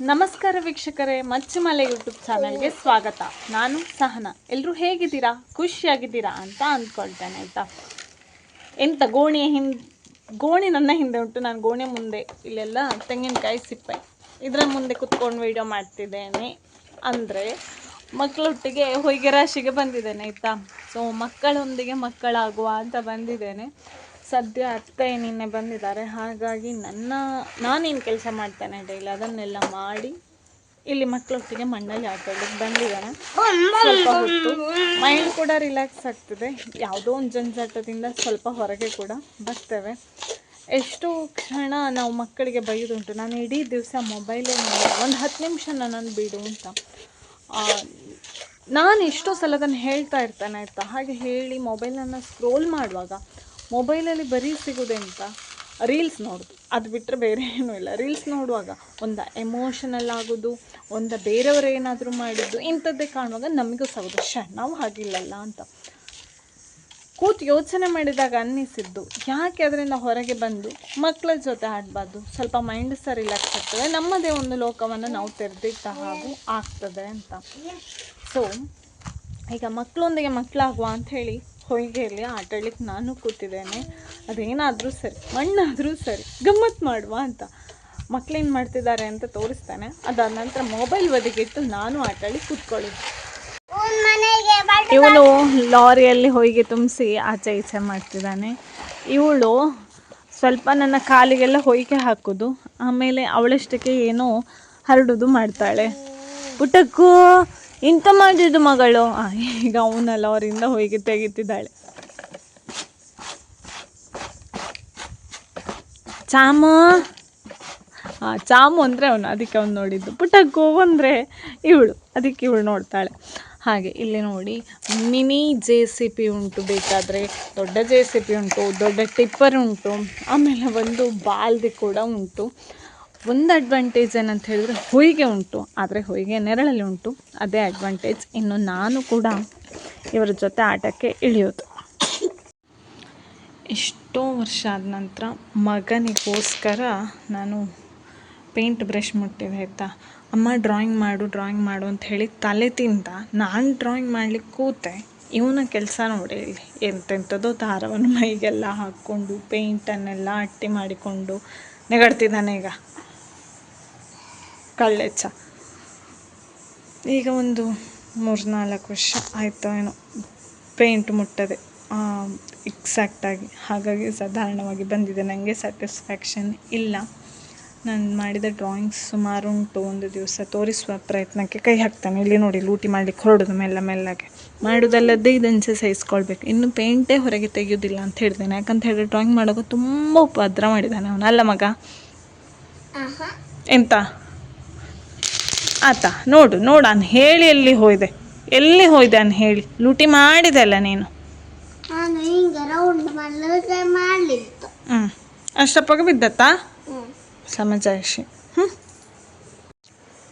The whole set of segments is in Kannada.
ನಮಸ್ಕಾರ ವೀಕ್ಷಕರೇ, ಮಚ್ಚುಮಲೆ ಯೂಟ್ಯೂಬ್ ಚಾನಲ್ಗೆ ಸ್ವಾಗತ. ನಾನು ಸಹನ. ಎಲ್ಲರೂ ಹೇಗಿದ್ದೀರಾ? ಖುಷಿಯಾಗಿದ್ದೀರಾ ಅಂತ ಅಂದ್ಕೊಳ್ತೇನೆ, ಆಯಿತಾ? ಎಂತ ಗೋಣಿಯ ಹಿಂದೆ ಗೋಣಿ ನನ್ನ ಹಿಂದೆ ಉಂಟು. ನಾನು ಗೋಣಿ ಮುಂದೆ, ಇಲ್ಲೆಲ್ಲ ತೆಂಗಿನಕಾಯಿ ಸಿಪ್ಪೆ. ಇದರ ಮುಂದೆ ಕುತ್ಕೊಂಡು ವೀಡಿಯೋ ಮಾಡ್ತಿದ್ದೇನೆ. ಅಂದರೆ, ಮಕ್ಕಳೊಟ್ಟಿಗೆ ಹೊಯ್ಗೆ ರಾಶಿಗೆ ಬಂದಿದ್ದೇನೆ, ಆಯಿತಾ? ಸೊ ಮಕ್ಕಳೊಂದಿಗೆ ಮಕ್ಕಳಾಗುವ ಅಂತ ಬಂದಿದ್ದೇನೆ. ಸದ್ಯ ಅತ್ತೆ ನಿನ್ನೆ ಬಂದಿದ್ದಾರೆ. ಹಾಗಾಗಿ ನನ್ನ, ನಾನೇನು ಕೆಲಸ ಮಾಡ್ತೇನೆ ಡೈಲಿ, ಅದನ್ನೆಲ್ಲ ಮಾಡಿ ಇಲ್ಲಿ ಮಕ್ಕಳೊಟ್ಟಿಗೆ ಮಣ್ಣಲ್ಲಿ ಆಟಾಡೋಕ್ಕೆ ಬಂದಿದ್ದಾನೆ. ಸ್ವಲ್ಪ ಹೊತ್ತು ಮೈಂಡ್ ಕೂಡ ರಿಲ್ಯಾಕ್ಸ್ ಆಗ್ತದೆ. ಯಾವುದೋ ಒಂದು ಜಂಜಾಟದಿಂದ ಸ್ವಲ್ಪ ಹೊರಗೆ ಕೂಡ ಬರ್ತೇವೆ. ಎಷ್ಟು ಕ್ಷಣ ನಾವು ಮಕ್ಕಳಿಗೆ ಬೈಯೋದುಂಟು. ನಾನು ಇಡೀ ದಿವಸ ಮೊಬೈಲೇ ಒಂದು ಹತ್ತು ನಿಮಿಷ ನನ್ನನ್ನು ಬಿಡು ಅಂತ. ನಾನು ಎಷ್ಟೋ ಸಲ ಅದನ್ನು ಹೇಳ್ತಾ ಇರ್ತೇನೆ ಆಯಿತಾ? ಹಾಗೆ ಹೇಳಿ ಮೊಬೈಲನ್ನು ಸ್ಕ್ರೋಲ್ ಮಾಡುವಾಗ ಮೊಬೈಲಲ್ಲಿ ಬರೀ ಸಿಗೋದೆಂತ ರೀಲ್ಸ್ ನೋಡೋದು. ಅದು ಬಿಟ್ಟರೆ ಬೇರೆ ಏನೂ ಇಲ್ಲ. ರೀಲ್ಸ್ ನೋಡುವಾಗ ಒಂದು ಎಮೋಷನಲ್ ಆಗೋದು, ಒಂದು ಬೇರೆಯವರು ಏನಾದರೂ ಮಾಡಿದ್ದು, ಇಂಥದ್ದೇ ಕಾಣುವಾಗ ನಮಗೂ ಸಾಗೋದು ಶ ನಾವು ಹಾಗಿಲ್ಲಲ್ಲ ಅಂತ. ಕೂತು ಯೋಚನೆ ಮಾಡಿದಾಗ ಅನ್ನಿಸಿದ್ದು. ಯಾಕೆ ಅದರಿಂದ ಹೊರಗೆ ಬಂದು? ಮಕ್ಕಳ ಜೊತೆ ಆಡಬಾರ್ದು. ಸ್ವಲ್ಪ ಮೈಂಡ್ ಸಹ ರಿಲ್ಯಾಕ್ಸ್ ಆಗ್ತದೆ. ನಮ್ಮದೇ ಒಂದು ಲೋಕವನ್ನು ನಾವು ತೆರೆದಿಟ್ಟ ಹಾಗೂ ಆಗ್ತದೆ ಅಂತ. ಸೊ ಈಗ ಮಕ್ಕಳೊಂದಿಗೆ ಮಕ್ಕಳಾಗುವ ಅಂತ ಹೇಳಿ ಹೊಯ್ಗೆಯಲ್ಲಿ ಆಟಾಡ್ಲಿಕ್ಕೆ ನಾನು ಕೂತಿದ್ದೇನೆ. ಅದೇನಾದರೂ ಸರಿ, ಮಣ್ಣಾದರೂ ಸರಿ ಗಮ್ಮತ್ತು ಮಾಡುವ ಅಂತ. ಮಕ್ಕಳೇನು ಮಾಡ್ತಿದ್ದಾರೆ ಅಂತ ತೋರಿಸ್ತಾನೆ. ಅದಾದ ನಂತರ ಮೊಬೈಲ್ ಒದಗಿಟ್ಟು ನಾನು ಆಟಾಡಿ ಕೂತ್ಕೊಳ್ಳೋದು. ಇವನು ಲಾರಿಯಲ್ಲಿ ಹೊಯ್ಗೆ ತುಂಬಿಸಿ ಆಚೆ ಈಚೆ ಮಾಡ್ತಿದ್ದಾನೆ. ಇವಳು ಸ್ವಲ್ಪ ನನ್ನ ಕಾಲಿಗೆಲ್ಲ ಹೊಯ್ಗೆ ಹಾಕೋದು. ಆಮೇಲೆ ಅವಳಷ್ಟಕ್ಕೆ ಏನೋ ಹರಡೋದು ಮಾಡ್ತಾಳೆ. ಪುಟ್ಟಕ್ಕೂ ಇಂಥ ಮಾಡಿದ್ದು ಮಗಳು? ಈಗ ಅವನಲ್ಲ, ಅವರಿಂದ ಹೋಗಿ ತೆಗಿತಿದ್ದಾಳೆ. ಚಾಮ? ಚಾಮು ಅಂದರೆ ಅವನು, ಅದಕ್ಕೆ ಅವನು ನೋಡಿದ್ದು. ಪುಟ್ಟಕ್ಕೂ ಅಂದರೆ ಇವಳು, ಅದಕ್ಕೆ ಇವಳು ನೋಡ್ತಾಳೆ. ಹಾಗೆ, ಇಲ್ಲಿ ನೋಡಿ, ಮಿನಿ ಜೆ ಸಿ ಪಿ ಉಂಟು ಬೇಕಾದರೆ, ದೊಡ್ಡ ಜೆ ಸಿ ಪಿ ಉಂಟು, ದೊಡ್ಡ ಟಿಪ್ಪರ್ ಉಂಟು, ಆಮೇಲೆ ಒಂದು ಬಾಲ್ದಿ ಕೂಡ ಉಂಟು. ಒಂದು ಅಡ್ವಾಂಟೇಜ್ ಏನಂತ ಹೇಳಿದ್ರೆ ಹೊಯ್ಗೆ ಉಂಟು. ಆದರೆ ಹೊಯ್ಗೆ ನೆರಳಲ್ಲಿ ಉಂಟು. ಅದೇ ಅಡ್ವಾಂಟೇಜ್ ಇನ್ನು ನಾನು ಕೂಡ ಇವರ ಜೊತೆ ಆಟಕ್ಕೆ ಇಳಿಯೋದು. ಎಷ್ಟೋ ವರ್ಷ ಆದ ನಂತರ ಮಗನಿಗೋಸ್ಕರ ನಾನು ಪೇಂಟ್ ಬ್ರಷ್ ಮುಟ್ಟಿದೆ ಆಯಿತಾ? ಅಮ್ಮ ಡ್ರಾಯಿಂಗ್ ಮಾಡು ಡ್ರಾಯಿಂಗ್ ಮಾಡು ಅಂತ ಹೇಳಿ ತಲೆ ತಿಂದ. ನಾನು ಡ್ರಾಯಿಂಗ್ ಮಾಡಲಿಕ್ಕೆ ಕೂತೆ. ಇವನ ಕೆಲಸ ನೋಡಿ ಇಲ್ಲಿ ಎಂತೆಂಥದೋ ದಾರವನ್ನು ಮೈಗೆಲ್ಲ ಹಾಕ್ಕೊಂಡು ಪೇಂಟನ್ನೆಲ್ಲ ಅಟ್ಟಿ ಮಾಡಿಕೊಂಡು ನೆಗಡ್ತಿದ್ದಾನೆ ಈಗ. ಕಳ್ಳೆಚ್ಚ. ಈಗ ಒಂದು ಮೂರು ನಾಲ್ಕು ವರ್ಷ ಆಯಿತು ಏನೋ ಪೇಂಟ್ ಮುಟ್ಟದೆ. ಎಕ್ಸಾಕ್ಟಾಗಿ ಹಾಗಾಗಿ ಸಾಧಾರಣವಾಗಿ ಬಂದಿದೆ. ನನಗೆ ಸ್ಯಾಟಿಸ್ಫ್ಯಾಕ್ಷನ್ ಇಲ್ಲ. ನಾನು ಮಾಡಿದ ಡ್ರಾಯಿಂಗ್ಸ್ ಸುಮಾರು ಉಂಟು ಒಂದು ದಿವಸ ತೋರಿಸುವ ಪ್ರಯತ್ನಕ್ಕೆ ಕೈ ಹಾಕ್ತಾನೆ. ಇಲ್ಲಿ ನೋಡಿ ಲೂಟಿ ಮಾಡಲಿಕ್ಕೆ ಹೊರಡೋದು ಮೆಲ್ಲ ಮೆಲ್ಲಗೆ. ಮಾಡೋದಲ್ಲದೇ ಇದನ್ನು ಸಹಿಸ್ಕೊಳ್ಬೇಕು ಇನ್ನು ಪೇಂಟೇ ಹೊರಗೆ ತೆಗೆಯೋದಿಲ್ಲ ಅಂತ ಹೇಳ್ತೇನೆ. ಯಾಕಂತ ಹೇಳಿದ್ರೆ ಡ್ರಾಯಿಂಗ್ ಮಾಡೋಕೆ ತುಂಬ ಉಪದ್ರ ಮಾಡಿದ್ದಾನೆ ಅವನು. ಅಲ್ಲ ಮಗ? ಎಂತ? ಆತ ನೋಡು ನೋಡು ಅನ್ ಹೇಳಿ ಎಲ್ಲಿ ಹೋಯ್ದೆ? ಎಲ್ಲಿ ಹೋಯ್ದೆ ಅನ್ ಹೇಳಿ? ಲೂಟಿ ಮಾಡಿದೆ ಅಲ್ಲ ನೀನು? ನಾನು ಹಿಂಗೆ ರೌಂಡ್ ಮಾಡಲಿಕ್ಕೆ ಮಾಡಲಿತ್ತು ಹ್ಞೂ ಅಷ್ಟಪ್ಪಾಗ ಬಿದ್ದತ್ತಾ? ಸಮಜಾಯಿಷಿ. ಹ್ಞೂ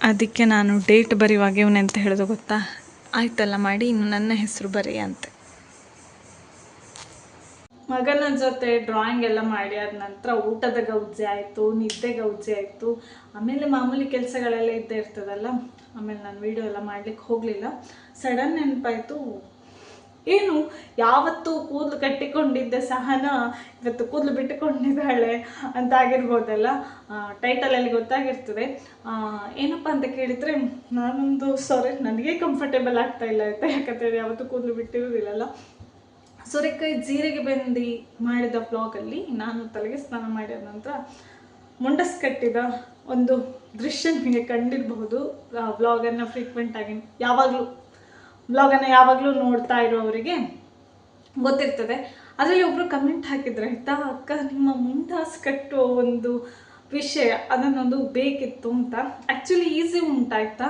ಅದಕ್ಕೆ ನಾನು ಡೇಟ್ ಬರೆಯುವಾಗ ಇವನೆಂತ ಹೇಳೋದು ಗೊತ್ತಾ? ಆಯ್ತಲ್ಲ ಮಾಡಿ ಇನ್ನು ನನ್ನ ಹೆಸರು ಬರೀ ಅಂತೆ ಮಗನ ಜೊತೆ ಡ್ರಾಯಿಂಗ್ ಎಲ್ಲ ಮಾಡಿ ಆದ ನಂತರ ಊಟದ ಗೌಜೆ ಆಯಿತು, ನಿದ್ದೆ ಗೌಜೆ ಆಯಿತು. ಆಮೇಲೆ ಮಾಮೂಲಿ ಕೆಲಸಗಳೆಲ್ಲ ಇದ್ದೇ ಇರ್ತದಲ್ಲ, ಆಮೇಲೆ ನಾನು ವೀಡಿಯೋ ಎಲ್ಲ ಮಾಡ್ಲಿಕ್ಕೆ ಹೋಗಲಿಲ್ಲ. ಸಡನ್ ನೆನಪಾಯಿತು, ಏನು ಯಾವತ್ತೂ ಕೂದಲು ಕಟ್ಟಿಕೊಂಡಿದ್ದೆ ಸಹನ ಇವತ್ತು ಕೂದಲು ಬಿಟ್ಟುಕೊಂಡಿದ್ದಾಳೆ ಅಂತ ಆಗಿರ್ಬೋದಲ್ಲ. ಟೈಟಲಲ್ಲಿ ಗೊತ್ತಾಗಿರ್ತದೆ. ಏನಪ್ಪ ಅಂತ ಕೇಳಿದರೆ, ನಾನೊಂದು ಸಾರಿ ನನಗೆ ಕಂಫರ್ಟೇಬಲ್ ಆಗ್ತಾ ಇಲ್ಲ ಆಯಿತಾ ಯಾಕಂತೇಳಿ ಯಾವತ್ತೂ ಕೂದಲು ಬಿಟ್ಟಿರೋದಿಲ್ಲಲ್ಲ ಸೋರೆಕಾಯಿ ಜೀರಿಗೆ ಬೆಂದಿ ಮಾಡಿದ ಫ್ಲಾಗಲ್ಲಿ ನಾನು ತಲೆಗೆ ಸ್ನಾನ ಮಾಡಿದ ನಂತರ ಮುಂಡಸ್ ಕಟ್ಟಿದ ಒಂದು ದೃಶ್ಯ ನಿಮಗೆ ಕಂಡಿರಬಹುದು. ವ್ಲಾಗನ್ನು ಫ್ರೀಕ್ವೆಂಟ್ ಆಗಿ ಯಾವಾಗಲೂ ವ್ಲಾಗನ್ನು ಯಾವಾಗಲೂ ನೋಡ್ತಾ ಇರೋವರಿಗೆ ಗೊತ್ತಿರ್ತದೆ. ಅದರಲ್ಲಿ ಒಬ್ಬರು ಕಮೆಂಟ್ ಹಾಕಿದ್ರು, ಆಯಿತಾ ಅಕ್ಕ, ನಿಮ್ಮ ಮುಂಡಾಸ್ ಕಟ್ಟುವ ಒಂದು ವಿಷಯ, ಅದನ್ನೊಂದು ಬೇಕಿತ್ತು ಅಂತ. ಆ್ಯಕ್ಚುಲಿ ಈಸಿ ಉಂಟಾಯ್ತಾ?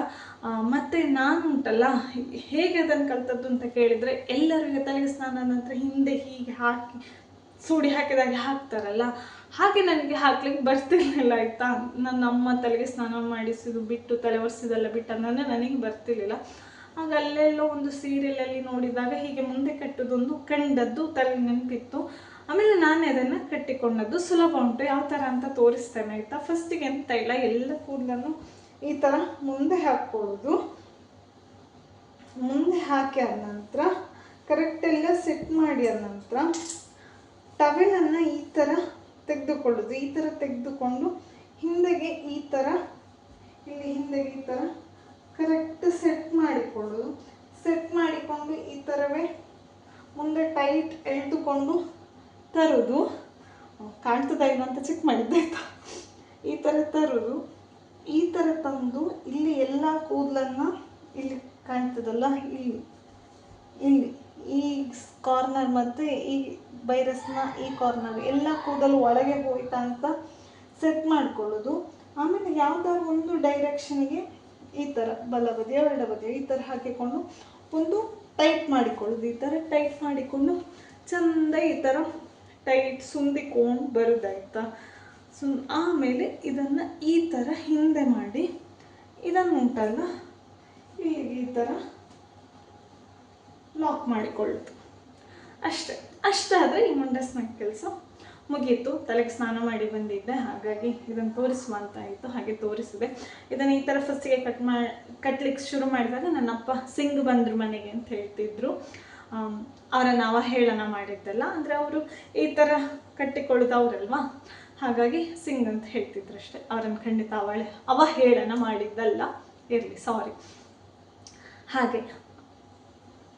ಮತ್ತು ನಾನು ಉಂಟಲ್ಲ, ಹೇಗೆ ಅದನ್ನು ಕಲ್ತದ್ದು ಅಂತ ಕೇಳಿದರೆ, ಎಲ್ಲರಿಗೆ ತಲೆಗೆ ಸ್ನಾನ ನಂತರ ಹಿಂದೆ ಹೀಗೆ ಹಾಕಿ, ಸೂಡಿ ಹಾಕಿದಾಗೆ ಹಾಕ್ತಾರಲ್ಲ, ಹಾಗೆ ನನಗೆ ಹಾಕ್ಲಿಕ್ಕೆ ಬರ್ತಿರ್ಲಿಲ್ಲ, ಆಯಿತಾ? ನನ್ನ ಅಮ್ಮ ತಲೆಗೆ ಸ್ನಾನ ಮಾಡಿಸಿದ್ದು ಬಿಟ್ಟು, ತಲೆ ಒರೆಸಿದೆಲ್ಲ ಬಿಟ್ಟು ಅಂದರೆ ನನಗೆ ಬರ್ತಿರ್ಲಿಲ್ಲ. ಆಗ ಅಲ್ಲೆಲ್ಲೋ ಒಂದು ಸೀರಿಯಲಲ್ಲಿ ನೋಡಿದಾಗ ಹೀಗೆ ಮುಂದೆ ಕಟ್ಟೋದೊಂದು ಕಂಡದ್ದು ತಲೆ ನೆನಪಿತ್ತು. ಆಮೇಲೆ ನಾನು ಅದನ್ನು ಕಟ್ಟಿಕೊಂಡದ್ದು ಸುಲಭ ಉಂಟು. ಯಾವ ಥರ ಅಂತ ತೋರಿಸ್ತೇನೆ, ಆಯಿತಾ? ಫಸ್ಟಿಗೆ ಎಂತ ಇಲ್ಲ, ಎಲ್ಲ ಕೂದಲನ್ನು ಈ ಥರ ಮುಂದೆ ಹಾಕ್ಕೊಳ್ಳೋದು ಮುಂದೆ ಹಾಕಿ ಆದ ನಂತರ ಕರೆಕ್ಟೆಲ್ಲ ಸೆಟ್ ಮಾಡಿ ಆದ ನಂತರ ಟವೆಲನ್ನು ಈ ಥರ ತೆಗೆದುಕೊಳ್ಳೋದು. ಈ ಥರ ತೆಗೆದುಕೊಂಡು ಹಿಂದೆಗೆ ಈ ಥರ ಇಲ್ಲಿ ಹಿಂದೆಗೆ ಈ ಥರ ಕರೆಕ್ಟ್ ಸೆಟ್ ಮಾಡಿಕೊಳ್ಳೋದು. ಸೆಟ್ ಮಾಡಿಕೊಂಡು ಈ ಥರವೇ ಮುಂದೆ ಟೈಟ್ ಎಳೆದುಕೊಂಡು ತರೋದು. ಕಾಣ್ತದ ಇಲ್ಲ ಅಂತ ಚೆಕ್ ಮಾಡಿದ್ದೆ ಆಯ್ತಾ? ಈ ಥರ ತರೋದು. ಈ ಥರ ತಂದು ಇಲ್ಲಿ ಎಲ್ಲ ಕೂದಲನ್ನು ಇಲ್ಲಿ ಕಾಣ್ತದಲ್ಲ, ಇಲ್ಲಿ ಇಲ್ಲಿ, ಈ ಕಾರ್ನರ್ ಮತ್ತು ಈ ವೈರಸ್ನ ಈ ಕಾರ್ನರ್ ಎಲ್ಲ ಕೂದಲು ಒಳಗೆ ಹೋಯ್ತಾ ಅಂತ ಸೆಟ್ ಮಾಡ್ಕೊಳ್ಳೋದು. ಆಮೇಲೆ ಯಾವ್ದಾದ್ರು ಒಂದು ಡೈರೆಕ್ಷನ್ಗೆ ಈ ಥರ ಬಲಬದಿಯ ಎಡಬದಿಯ ಈ ಥರ ಹಾಕಿಕೊಂಡು ಒಂದು ಟೈಟ್ ಮಾಡಿಕೊಳ್ಳೋದು. ಈ ಥರ ಟೈಟ್ ಮಾಡಿಕೊಂಡು ಚಂದ ಈ ಥರ ಟೈಟ್ ಸುಂದಿಕೊಂಡು ಬರೋದಾಯ್ತಾ ಸುಮ್ ಆಮೇಲೆ ಇದನ್ನು ಈ ಥರ ಹಿಂದೆ ಮಾಡಿ, ಇದನ್ನು ಉಂಟಲ್ಲ, ಈ ಥರ ಲಾಕ್ ಮಾಡಿಕೊಳ್ಳೋದು. ಅಷ್ಟೇ ಅಷ್ಟಾದರೆ ಈ ಮುಂಡಸ್ನ ಕೆಲಸ ಮುಗೀತು. ತಲೆಗೆ ಸ್ನಾನ ಮಾಡಿ ಬಂದಿದ್ದೆ, ಹಾಗಾಗಿ ಇದನ್ನು ತೋರಿಸುವ ಅಂತ ಆಯಿತು, ಹಾಗೆ ತೋರಿಸಿದೆ. ಇದನ್ನು ಈ ಥರ ಫಸ್ಟಿಗೆ ಕಟ್ ಮಾ ಕಟ್ಲಿಕ್ಕೆ ಶುರು ಮಾಡಿದಾಗ ನನ್ನಪ್ಪ ಸಿಂಗ್ ಬಂದರು ಮನೆಗೆ ಅಂತ ಹೇಳ್ತಿದ್ರು. ಅವರನ್ನು ಅವಹೇಳನ ಮಾಡಿದ್ದಲ್ಲ, ಅಂದರೆ ಅವರು ಈ ಥರ ಕಟ್ಟಿಕೊಳ್ಳೋದು ಅವರಲ್ವಾ ಹಾಗಾಗಿ ಸಿಂಗ್ ಅಂತ ಹೇಳ್ತಿದ್ರು ಅಷ್ಟೇ ಅವರನ್ನು ಖಂಡಿತ ಅವಳೆ ಅವಹೇಳನ ಮಾಡಿದ್ದಲ್ಲ. ಇರಲಿ ಸಾರಿ ಹಾಗೆ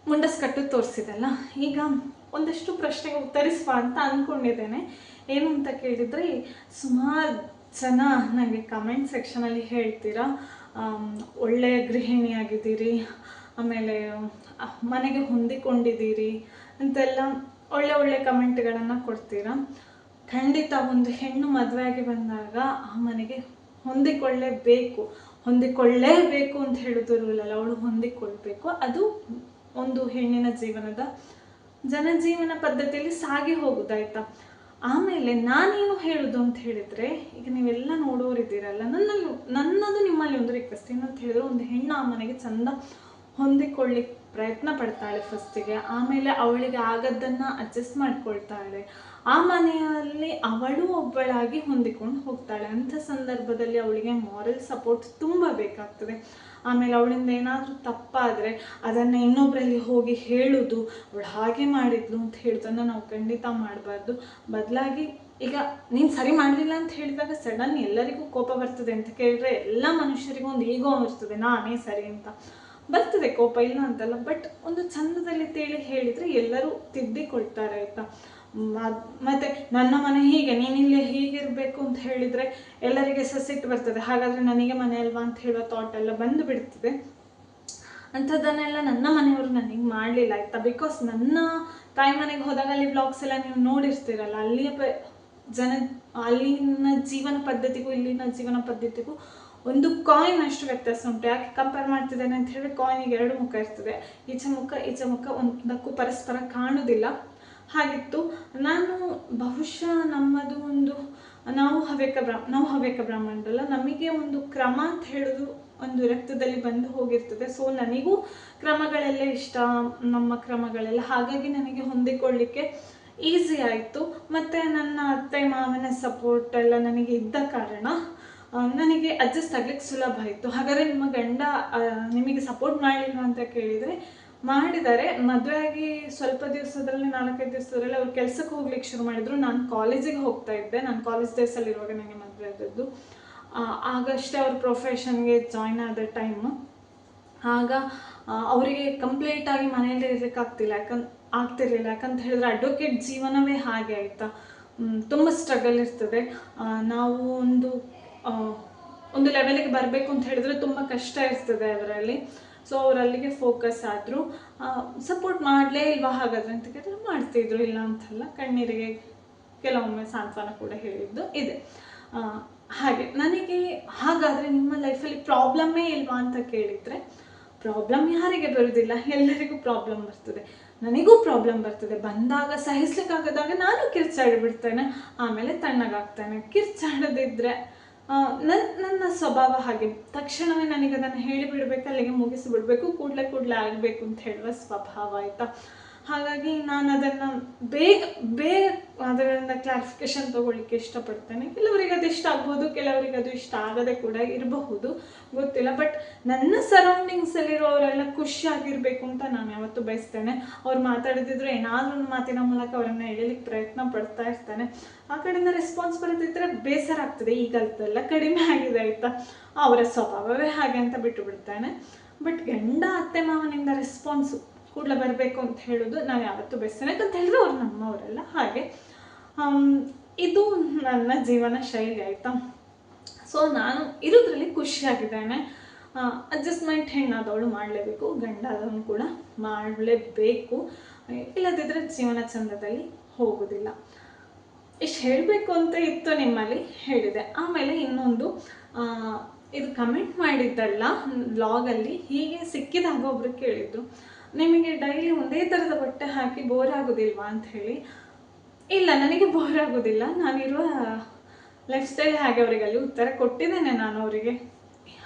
ಮುಂಡಸ್ ಕಟ್ಟು ತೋರಿಸಿದಲ್ಲ. ಈಗ ಒಂದಷ್ಟು ಪ್ರಶ್ನೆಗೆ ಉತ್ತರಿಸುವ ಅಂತ ಅಂದ್ಕೊಂಡಿದ್ದೇನೆ ಏನು ಅಂತ ಕೇಳಿದರೆ, ಸುಮಾರು ಜನ ನನಗೆ ಕಮೆಂಟ್ ಸೆಕ್ಷನಲ್ಲಿ ಹೇಳ್ತೀರಾ ಒಳ್ಳೆಯ ಒಳ್ಳೆ ಗೃಹಿಣಿಯಾಗಿದ್ದೀರಿ ಆಮೇಲೆ ಮನೆಗೆ ಹೊಂದಿಕೊಂಡಿದ್ದೀರಿ ಅಂತೆಲ್ಲ ಒಳ್ಳೆ ಒಳ್ಳೆ ಕಮೆಂಟ್ಗಳನ್ನು ಕೊಡ್ತೀರಾ? ಖಂಡಿತ ಒಂದು ಹೆಣ್ಣು ಮದುವೆಯಾಗಿ ಬಂದಾಗ ಆ ಮನೆಗೆ ಹೊಂದಿಕೊಳ್ಳೇಬೇಕು. ಹೊಂದಿಕೊಳ್ಳೇಬೇಕು ಅಂತ ಹೇಳೋದು ರೂಲ್ ಅಲ್ಲ ಅವಳು ಹೊಂದಿಕೊಳ್ಬೇಕು. ಅದು ಒಂದು ಹೆಣ್ಣಿನ ಜೀವನದ ಜನಜೀವನ ಪದ್ಧತಿಯಲ್ಲಿ ಸಾಗಿ ಹೋಗುದಾಯ್ತಾ? ಆಮೇಲೆ ನಾನೇನು ಹೇಳುದು ಅಂತ ಹೇಳಿದ್ರೆ, ಈಗ ನೀವೆಲ್ಲ ನೋಡೋರಿದ್ದೀರಲ್ಲ, ನನ್ನಲ್ಲಿ ನನ್ನದು ನಿಮ್ಮಲ್ಲಿ ಒಂದು ರಿಕ್ವೆಸ್ಟ್ ಏನಂತ ಹೇಳಿದ್ರೆ, ಒಂದು ಹೆಣ್ಣು ಆ ಮನೆಗೆ ಚಂದ ಹೊಂದಿಕೊಳ್ಳಿಕ್ಕೆ ಪ್ರಯತ್ನ ಪಡ್ತಾಳೆ ಫಸ್ಟಿಗೆ ಆಮೇಲೆ ಅವಳಿಗೆ ಆಗದ್ದನ್ನು ಅಡ್ಜಸ್ಟ್ ಮಾಡ್ಕೊಳ್ತಾಳೆ. ಆ ಮನೆಯಲ್ಲಿ ಅವಳು ಒಬ್ಬಳಾಗಿ ಹೊಂದಿಕೊಂಡು ಹೋಗ್ತಾಳೆ. ಅಂಥ ಸಂದರ್ಭದಲ್ಲಿ ಅವಳಿಗೆ ಮಾರಲ್ ಸಪೋರ್ಟ್ ತುಂಬ ಬೇಕಾಗ್ತದೆ. ಆಮೇಲೆ ಅವಳಿಂದ ಏನಾದರೂ ತಪ್ಪಾದರೆ ಅದನ್ನು ಇನ್ನೊಬ್ಬರಲ್ಲಿ ಹೋಗಿ ಹೇಳೋದು, ಅವಳು ಹಾಗೆ ಮಾಡಿದ್ಲು ಅಂತ ಹೇಳೋದನ್ನು ನಾವು ಖಂಡಿತ ಮಾಡಬಾರ್ದು. ಬದಲಾಗಿ ಈಗ ನೀನು ಸರಿ ಮಾಡಲಿಲ್ಲ ಅಂತ ಹೇಳಿದಾಗ ಸಡನ್ ಎಲ್ಲರಿಗೂ ಕೋಪ ಬರ್ತದೆ ಅಂತ ಕೇಳಿದ್ರೆ ಎಲ್ಲ ಮನುಷ್ಯರಿಗೂ ಒಂದು ಈಗೋ ಇರ್ತದೆ ನಾನೇ ಸರಿ ಅಂತ. ಬರ್ತದೆ ಕೋಪ, ಇಲ್ಲ ಅಂತಲ್ಲ ಬಟ್ ಒಂದು ಚಂದದಲ್ಲಿ ತೇಳಿ ಹೇಳಿದರೆ ಎಲ್ಲರೂ ತಿದ್ದಿಕೊಳ್ತಾರೆ ಆಯಿತಾ? ಮತ್ತೆ ನನ್ನ ಮನೆ ಹೀಗೆ ನೀನಿಲ್ಲಿ ಹೀಗಿರಬೇಕು ಅಂತ ಹೇಳಿದರೆ ಎಲ್ಲರಿಗೆ ಸಸಿಟ್ಟು ಬರ್ತದೆ. ಹಾಗಾದರೆ ನನಗೆ ಮನೆ ಅಲ್ವಾ ಅಂತ ಹೇಳೋ ಥಾಟ್ ಎಲ್ಲ ಬಂದು ಬಿಡ್ತದೆ. ಅಂಥದ್ದನ್ನೆಲ್ಲ ನನ್ನ ಮನೆಯವರು ನನಗೆ ಮಾಡಲಿಲ್ಲ ಆಯಿತಾ? ಬಿಕಾಸ್ ನನ್ನ ತಾಯಿ ಮನೆಗೆ ಹೋದಾಗ ಅಲ್ಲಿ ಬ್ಲಾಗ್ಸ್ ಎಲ್ಲ ನೀವು ನೋಡಿರ್ತೀರಲ್ಲ, ಅಲ್ಲಿಯ ಪ, ಜನ, ಅಲ್ಲಿನ ಜೀವನ ಪದ್ಧತಿಗೂ, ಇಲ್ಲಿನ ಜೀವನ ಪದ್ಧತಿಗೂ ಒಂದು ಕಾಯಿನ್ ಅಷ್ಟು ವ್ಯತ್ಯಾಸ ಉಂಟು. ಯಾಕೆ ಕಂಪೇರ್ ಮಾಡ್ತಿದ್ದೇನೆ ಅಂತ ಹೇಳಿ ಕಾಯಿನಿಗೆ ಎರಡು ಮುಖ ಇರ್ತದೆ. ಈಚೆ ಮುಖ ಈಚೆ ಮುಖ ಒಂದಕ್ಕೂ ಪರಸ್ಪರ ಕಾಣುವುದಿಲ್ಲ. ಹಾಗಿತ್ತು. ನಾನು ಬಹುಶಃ ನಮ್ಮದು ಒಂದು ನಾವು ಹವ್ಯಕ ಬ್ರಾ, ನಾವು ಹವ್ಯಕ ಬ್ರಾಹ್ಮಣರಲ್ಲ, ನಮಗೆ ಒಂದು ಕ್ರಮ ಅಂತ ಹೇಳೋದು ಒಂದು ರಕ್ತದಲ್ಲಿ ಬಂದು ಹೋಗಿರ್ತದೆ. ಸೊ ನನಗೂ ಕ್ರಮಗಳೆಲ್ಲ ಇಷ್ಟ. ನಮ್ಮ ಕ್ರಮಗಳೆಲ್ಲ ಹಾಗಾಗಿ ನನಗೆ ಹೊಂದಿಕೊಳ್ಳಿಕ್ಕೆ ಈಸಿ ಆಯಿತು. ಮತ್ತು ನನ್ನ ಅತ್ತೆ, ಮಾವನ ಸಪೋರ್ಟ್ ಎಲ್ಲ ನನಗೆ ಇದ್ದ ಕಾರಣ ನನಗೆ ಅಡ್ಜಸ್ಟ್ ಆಗ್ಲಿಕ್ಕೆ ಸುಲಭ ಆಯಿತು ಹಾಗಾದರೆ ನಿಮ್ಮ ಗಂಡ ನಿಮಗೆ ಸಪೋರ್ಟ್ ಮಾಡಲಿಲ್ಲ ಅಂತ ಕೇಳಿದರೆ, ಮಾಡಿದ್ದಾರೆ. ಮದುವೆ ಆಗಿ ಸ್ವಲ್ಪ ದಿವಸದಲ್ಲಿ ನಾಲ್ಕೈದು ದಿವಸದಲ್ಲಿ ಅವ್ರು ಕೆಲಸಕ್ಕೆ ಹೋಗ್ಲಿಕ್ಕೆ ಶುರು ಮಾಡಿದ್ರು. ನಾನು ಕಾಲೇಜಿಗೆ ಹೋಗ್ತಾ ಇದ್ದೆ. ನಾನು ಕಾಲೇಜ್ ಡೇಸಲ್ಲಿರುವಾಗ ನನಗೆ ಮದುವೆ ಆದದ್ದು. ಆಗಷ್ಟೇ ಅವ್ರ ಪ್ರೊಫೆಷನ್ಗೆ ಜಾಯ್ನ್ ಆದ ಟೈಮು ಆಗ ಅವರಿಗೆ ಕಂಪ್ಲೀಟಾಗಿ ಮನೆಯಲ್ಲಿ ಇರ್ಲಿಕ್ಕೆ ಆಗ್ತಿಲ್ಲ. ಆಗ್ತಿರ್ಲಿಲ್ಲ. ಯಾಕಂತ ಹೇಳಿದ್ರೆ ಅಡ್ವೊಕೇಟ್ ಜೀವನವೇ ಹಾಗೆ ಆಯಿತಾ. ತುಂಬ ಸ್ಟ್ರಗಲ್ ಇರ್ತದೆ. ನಾವು ಒಂದು ಒಂದು ಲೆವೆಲಿಗೆ ಬರಬೇಕು ಅಂತ ಹೇಳಿದ್ರೆ ತುಂಬ ಕಷ್ಟ ಇರ್ತದೆ ಅದರಲ್ಲಿ. ಸೊ ಅವ್ರು ಅಲ್ಲಿಗೆ ಫೋಕಸ್ ಆದರು. ಸಪೋರ್ಟ್ ಮಾಡಲೇ ಇಲ್ವಾ ಹಾಗಾದ್ರೆ ಅಂತ ಕೇಳಿದ್ರೆ ಮಾಡ್ತಿದ್ರು, ಇಲ್ಲ ಅಂತಲ್ಲ. ಕಣ್ಣೀರಿಗೆ ಕೆಲವೊಮ್ಮೆ ಸಾಂತ್ವನ ಕೂಡ ಹೇಳಿದ್ದು ಇದೆ. ಹಾಗೆ ನನಗೆ ಹಾಗಾದರೆ ನಿಮ್ಮ ಲೈಫಲ್ಲಿ ಪ್ರಾಬ್ಲಮ್ಮೇ ಇಲ್ವಾ ಅಂತ ಕೇಳಿದರೆ ಪ್ರಾಬ್ಲಮ್ ಯಾರಿಗೆ ಬರುವುದಿಲ್ಲ? ಎಲ್ಲರಿಗೂ ಪ್ರಾಬ್ಲಮ್ ಬರ್ತದೆ. ನನಗೂ ಪ್ರಾಬ್ಲಮ್ ಬರ್ತದೆ. ಬಂದಾಗ ಸಹಿಸ್ಲಿಕ್ಕಾಗದಾಗ ನಾನು ಕಿರ್ಚಾಡಿ ಬಿಡ್ತೇನೆ. ಆಮೇಲೆ ತಣ್ಣಗಾಗ್ತೇನೆ. ಕಿರ್ಚಾಡದಿದ್ದರೆ ನನ್ನ ನನ್ನ ಸ್ವಭಾವ ಹಾಗೆ. ತಕ್ಷಣವೇ ನನಗೆ ಅದನ್ನು ಹೇಳಿಬಿಡ್ಬೇಕು, ಅಲ್ಲಿಗೆ ಮುಗಿಸಿಬಿಡ್ಬೇಕು, ಕೂಡಲೇ ಕೂಡಲೇ ಆಗಬೇಕು ಅಂತ ಹೇಳುವ ಸ್ವಭಾವ ಆಯಿತಾ? ಹಾಗಾಗಿ ನಾನು ಅದನ್ನು ಬೇಗ ಬೇಗ ಅದರಿಂದ ಕ್ಲಾರಿಫಿಕೇಶನ್ ತೊಗೊಳ್ಳಿಕ್ಕೆ ಇಷ್ಟಪಡ್ತೇನೆ. ಕೆಲವರಿಗೆ ಅದು ಇಷ್ಟ ಆಗ್ಬೋದು, ಕೆಲವರಿಗೆ ಅದು ಇಷ್ಟ ಆಗದೆ ಕೂಡ ಇರಬಹುದು, ಗೊತ್ತಿಲ್ಲ. ಬಟ್ ನನ್ನ ಸರೌಂಡಿಂಗ್ಸಲ್ಲಿರುವವರೆಲ್ಲ ಖುಷಿಯಾಗಿರಬೇಕು ಅಂತ ನಾನು ಯಾವತ್ತೂ ಬಯಸ್ತೇನೆ. ಅವ್ರು ಮಾತಾಡಿದ್ರು ಏನಾದರೂ ಒಂದು ಮಾತಿನ ಮೂಲಕ ಅವರನ್ನು ಎಳಿಲಿಕ್ಕೆ ಪ್ರಯತ್ನ ಪಡ್ತಾ ಇರ್ತಾನೆ. ಆ ಕಡೆಯಿಂದ ರೆಸ್ಪಾನ್ಸ್ ಬರೋದಿದ್ರೆ ಬೇಸರ ಆಗ್ತದೆ. ಈಗಲ್ತೆಲ್ಲ ಕಡಿಮೆ ಆಗಿದೆ ಆಯಿತಾ? ಅವರ ಸ್ವಭಾವವೇ ಹಾಗೆ ಅಂತ ಬಿಟ್ಟು ಬಿಡ್ತಾನೆ ಬಟ್ ಗಂಡ ಅತ್ತೆ ಮಾವನಿಂದ ರೆಸ್ಪಾನ್ಸು ಕೂಡಲೇ ಬರಬೇಕು ಅಂತ ಹೇಳೋದು ನಾನು ಯಾವತ್ತೂ ಬಯಸ್ತೇನೆ ಯಾಕಂತ ಹೇಳಿದ್ರೆ ಅವ್ರು ನಮ್ಮವರೆಲ್ಲ. ಹಾಗೆ ಇದು ನನ್ನ ಜೀವನ ಶೈಲಿ ಆಯಿತಾ? ಸೊ ನಾನು ಇರೋದ್ರಲ್ಲಿ ಖುಷಿಯಾಗಿದ್ದೇನೆ. ಅಡ್ಜಸ್ಟ್ಮೆಂಟ್ ಹೆಣ್ಣಾದವಳು ಮಾಡಲೇಬೇಕು, ಗಂಡಾದವನು ಕೂಡ ಮಾಡಲೇಬೇಕು. ಇಲ್ಲದಿದ್ದರೆ ಜೀವನ ಚಂದದಲ್ಲಿ ಹೋಗೋದಿಲ್ಲ. ಇಷ್ಟು ಹೇಳಬೇಕು ಅಂತ ಇತ್ತು ನಿಮ್ಮಲ್ಲಿ, ಹೇಳಿದೆ. ಆಮೇಲೆ ಇನ್ನೊಂದು ಇದು ಕಮೆಂಟ್ ಮಾಡಿದ್ದಲ್ಲ ಬ್ಲಾಗಲ್ಲಿ ಹೀಗೆ ಸಿಕ್ಕಿದಾಗ ಒಬ್ರು ಕೇಳಿದ್ರು. ನಿಮಗೆ ಡೈಲಿ ಒಂದೇ ಥರದ ಬಟ್ಟೆ ಹಾಕಿ ಬೋರ್ ಆಗೋದಿಲ್ವಾ ಅಂತ ಹೇಳಿ. ಇಲ್ಲ, ನನಗೆ ಬೋರ್ ಆಗೋದಿಲ್ಲ. ನಾನಿರುವ ಲೈಫ್ ಸ್ಟೈಲ್ ಹಾಗೆ ಅವರಿಗೆ ಅಲ್ಲಿ ಉತ್ತರ ಕೊಟ್ಟಿದ್ದೇನೆ ನಾನು ಅವರಿಗೆ.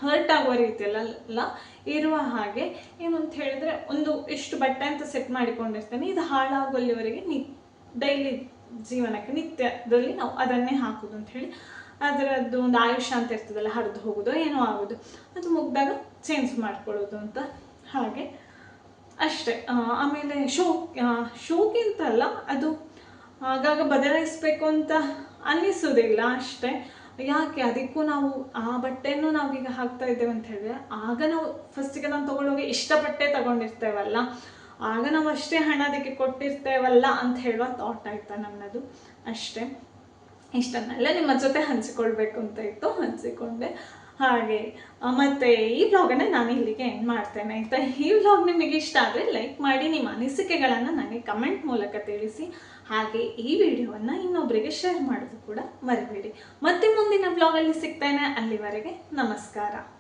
ಹರ್ಟ್ ಆಗುವ ರೀತಿಯಲ್ಲ ಇರುವ ಹಾಗೆ. ಏನು ಅಂತ ಹೇಳಿದ್ರೆ, ಒಂದು ಇಷ್ಟು ಬಟ್ಟೆ ಅಂತ ಸೆಟ್ ಮಾಡಿಕೊಂಡಿರ್ತೇನೆ. ಇದು ಹಾಳಾಗೋಲ್ಲಿವರೆಗೆ ನಿ ಡೈಲಿ ಜೀವನಕ್ಕೆ ನಿತ್ಯದಲ್ಲಿ ನಾವು ಅದನ್ನೇ ಹಾಕೋದು ಅಂತ ಹೇಳಿ. ಅದರದ್ದು ಒಂದು ಆಯುಷ್ಯ ಅಂತ ಇರ್ತದಲ್ಲ, ಹರಿದು ಹೋಗೋದು ಏನೋ ಆಗೋದು. ಅದು ಮುಗ್ದಾಗ ಚೇಂಜ್ ಮಾಡ್ಕೊಳ್ಳೋದು ಅಂತ ಹಾಗೆ. ಅಷ್ಟೇ. ಆಮೇಲೆ ಶೋ ಶೋಗಿಂತ ಅಲ್ಲ ಅದು ಆಗಾಗ ಬದಲಾಯಿಸ್ಬೇಕು ಅಂತ ಅನ್ನಿಸೋದಿಲ್ಲ ಅಷ್ಟೇ. ಯಾಕೆ? ಅದಕ್ಕೂ ನಾವು ಆ ಬಟ್ಟೆನೂ ನಾವೀಗ ಹಾಕ್ತಾ ಇದ್ದೇವೆ ಅಂತ ಹೇಳಿದ್ರೆ, ಆಗ ನಾವು ಫಸ್ಟಿಗೆ ನಾನು ಇಷ್ಟ ಇಷ್ಟಪಟ್ಟೆ ತಗೊಂಡಿರ್ತೇವಲ್ಲ. ಆಗ ನಾವು ಅಷ್ಟೇ ಹಣ ಅದಕ್ಕೆ ಕೊಟ್ಟಿರ್ತೇವಲ್ಲ ಅಂತ ಹೇಳುವ ಥಾಟ್ ಆಯ್ತಾ ನನ್ನದು ಅಷ್ಟೇ. ಇಷ್ಟನ್ನೆಲ್ಲ ನಿಮ್ಮ ಜೊತೆ ಹಂಚಿಕೊಳ್ಬೇಕು ಅಂತ ಇತ್ತು. ಹಂಚಿಕೊಂಡೆ. ಹಾಗೆ ಮತ್ತೆ ಈ ವ್ಲಾಗನ್ನು ನಾನು ಇಲ್ಲಿಗೆ ಎಂಡ್ ಮಾಡ್ತೇನೆ ಆಯಿತಾ? ಈ ವ್ಲಾಗ್ ನಿಮಗೆ ಇಷ್ಟ ಆದರೆ ಲೈಕ್ ಮಾಡಿ, ನಿಮ್ಮ ಅನಿಸಿಕೆಗಳನ್ನು ನನಗೆ ಕಮೆಂಟ್ ಮೂಲಕ ತಿಳಿಸಿ. ಹಾಗೆ ಈ ವಿಡಿಯೋವನ್ನು ಇನ್ನೊಬ್ಬರಿಗೆ ಶೇರ್ ಮಾಡೋದು ಕೂಡ ಮರಿಬೇಡಿ. ಮತ್ತೆ ಮುಂದಿನ ವ್ಲಾಗಲ್ಲಿ ಸಿಗ್ತೇನೆ. ಅಲ್ಲಿವರೆಗೆ ನಮಸ್ಕಾರ.